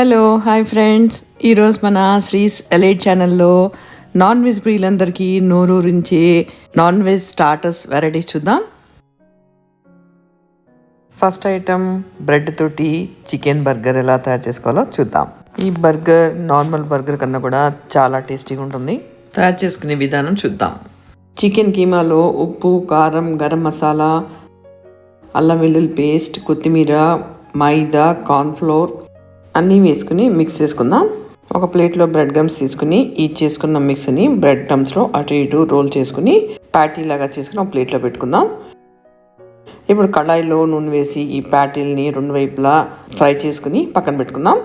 Hello hi friends ఈరోజు మన Sri's elite ఛానల్లో నాన్ వెజ్ ప్రియులందరికీ నోరూరించే నాన్ వెజ్ స్టార్టర్స్ వెరైటీస్ చూద్దాం. ఫస్ట్ ఐటమ్ బ్రెడ్ తోటి చికెన్ బర్గర్ ఎలా తయారు చేసుకోవాలో చూద్దాం. ఈ బర్గర్ నార్మల్ బర్గర్ కన్నా కూడా చాలా టేస్టీగా ఉంటుంది. తయారు చేసుకునే విధానం చూద్దాం. చికెన్ కీమాలో ఉప్పు కారం గరం మసాలా అల్లం వెల్లుల్లి పేస్ట్ కొత్తిమీర మైదా కార్న్ఫ్లోర్ అన్నీ వేసుకుని మిక్స్ చేసుకుందాం. ఒక ప్లేట్లో బ్రెడ్ గమ్స్ తీసుకుని ఈ చేసుకున్న మిక్స్ని బ్రెడ్ గమ్స్లో అటు ఇటు రోల్ చేసుకుని ప్యాటీ లాగా చేసుకుని ఒక ప్లేట్లో పెట్టుకుందాం. ఇప్పుడు కడాయిలో నూనె వేసి ఈ ప్యాటీల్ని రెండు వైపులా ఫ్రై చేసుకుని పక్కన పెట్టుకుందాం.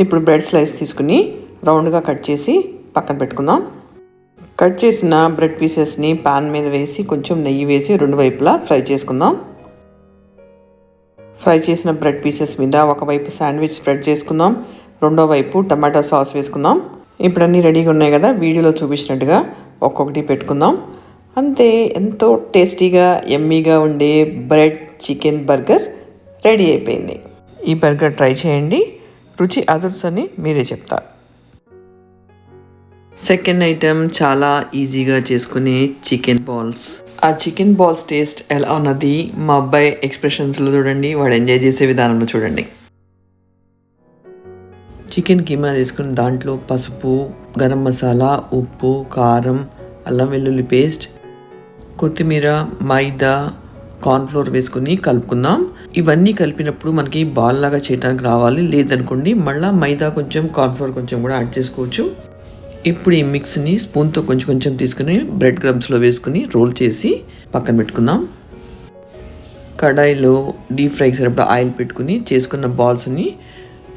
ఇప్పుడు బ్రెడ్ స్లైస్ తీసుకుని రౌండ్గా కట్ చేసి పక్కన పెట్టుకుందాం. కట్ చేసిన బ్రెడ్ పీసెస్ని పాన్ మీద వేసి కొంచెం నెయ్యి వేసి రెండు వైపులా ఫ్రై చేసుకుందాం. ఫ్రై చేసిన బ్రెడ్ పీసెస్ మీద ఒకవైపు శాండ్విచ్ స్ప్రెడ్ చేసుకుందాం. రెండో వైపు టమాటా సాస్ వేసుకుందాం. ఇప్పుడు అన్నీ రెడీగా ఉన్నాయి కదా వీడియోలో చూపించినట్టుగా ఒక్కొక్కటి పెట్టుకుందాం. అంతే ఎంతో టేస్టీగా ఎమ్మీగా ఉండే బ్రెడ్ చికెన్ బర్గర్ రెడీ అయిపోయింది. ఈ బర్గర్ ట్రై చేయండి. రుచి అదుర్స్ అని మీరే చెప్తారు. సెకండ్ ఐటెం చాలా ఈజీగా చేసుకునే చికెన్ బాల్స్ ఆ చికెన్ బాల్స్ టేస్ట్ ఎలా ఉన్నది? మా అబ్బాయి ఎక్స్ప్రెషన్స్లో చూడండి వాడు ఎంజాయ్ చేసే విధానంలో చూడండి. చికెన్ కీమా తీసుకుని దాంట్లో పసుపు గరం మసాలా ఉప్పు కారం అల్లం వెల్లుల్లి పేస్ట్ కొత్తిమీర మైదా కార్న్ఫ్లోర్ వేసుకుని కలుపుకుందాం. ఇవన్నీ కలిపినప్పుడు మనకి బాల్ లాగా చేయడానికి రావాలి. లేదనుకోండి మళ్ళీ మైదా కొంచెం కార్న్ఫ్లోర్ కొంచెం కూడా యాడ్ చేసుకోవచ్చు. ఇప్పుడు ఈ మిక్స్ని స్పూన్తో కొంచెం కొంచెం తీసుకుని బ్రెడ్ క్రమ్స్లో వేసుకుని రోల్ చేసి పక్కన పెట్టుకుందాం. కడాయిలో డీప్ ఫ్రైకి సరిపడా ఆయిల్ పెట్టుకుని చేసుకున్న బాల్స్ని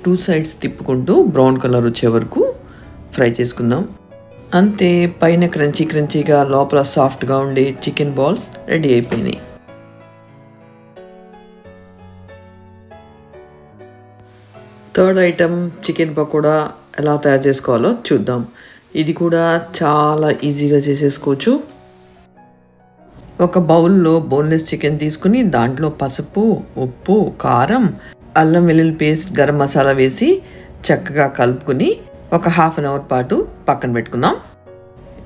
టూ సైడ్స్ తిప్పుకుంటూ బ్రౌన్ కలర్ వచ్చే వరకు ఫ్రై చేసుకుందాం. అంతే పైన క్రంచీ క్రంచీగా లోపల సాఫ్ట్గా ఉండే చికెన్ బాల్స్ రెడీ అయిపోయినాయి. థర్డ్ ఐటమ్ చికెన్ పకోడా ఎలా తయారు చేసుకోవాలో చూద్దాం. ఇది కూడా చాలా ఈజీగా చేసేసుకోవచ్చు. ఒక బౌల్లో బోన్లెస్ చికెన్ తీసుకుని దాంట్లో పసుపు ఉప్పు కారం అల్లం వెల్లుల్లి పేస్ట్ గరం మసాలా వేసి చక్కగా కలుపుకుని ఒక హాఫ్ అన్ అవర్ పాటు పక్కన పెట్టుకుందాం.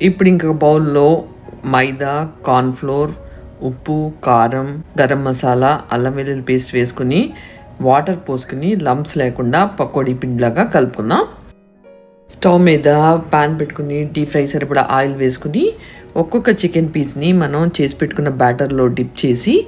ఇప్పుడు ఇంకొక బౌల్లో మైదా కార్న్ఫ్లోర్ ఉప్పు కారం గరం మసాలా అల్లం వెల్లుల్లి పేస్ట్ వేసుకుని వాటర్ పోసుకుని లంప్స్ లేకుండా పకోడీ పిండిలాగా కలుపుకుందాం. స్టవ్ మీద పాన్ పెట్టుకుని డీప్ ఫ్రై సరిపడా ఆయిల్ వేసుకుని ఒక్కొక్క చికెన్ పీస్ని మనం చేసి పెట్టుకున్న బ్యాటర్లో డిప్ చేసి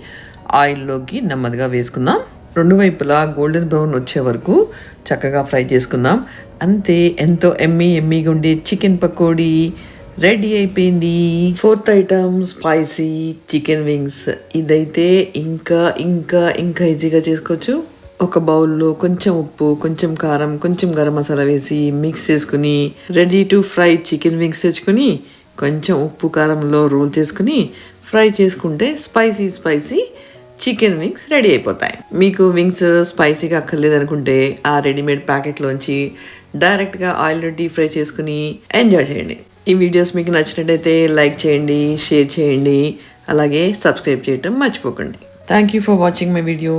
ఆయిల్లోకి నెమ్మదిగా వేసుకుందాం. రెండు వైపులా గోల్డెన్ బ్రౌన్ వచ్చే వరకు చక్కగా ఫ్రై చేసుకుందాం. అంతే ఎంతో ఎమ్మీ ఎమ్మీగా ఉండే చికెన్ పకోడీ రెడీ అయిపోయింది. Fourth item spicy chicken wings. ఇదైతే ఇంకా ఇంకా ఇంకా ఈజీగా చేసుకోవచ్చు. ఒక బౌల్లో కొంచెం ఉప్పు కొంచెం కారం కొంచెం గరం మసాలా వేసి మిక్స్ చేసుకుని ready to fry chicken wings తెచ్చుకొని కొంచెం ఉప్పు కారంలో రోల్ చేసుకుని ఫ్రై చేసుకుంటే spicy spicy chicken wings ready అయిపోతాయి. మీకు వింగ్స్ స్పైసీగా అక్కర్లేదు అనుకుంటే ఆ రెడీమేడ్ ప్యాకెట్లోంచి డైరెక్ట్గా ఆయిల్లో డీప్ ఫ్రై చేసుకుని ఎంజాయ్ చేయండి. ఈ వీడియోస్ మీకు నచ్చినట్టయితే లైక్ చేయండి షేర్ చేయండి అలాగే సబ్స్క్రైబ్ చేయటం మర్చిపోకండి. Thank you for watching my video.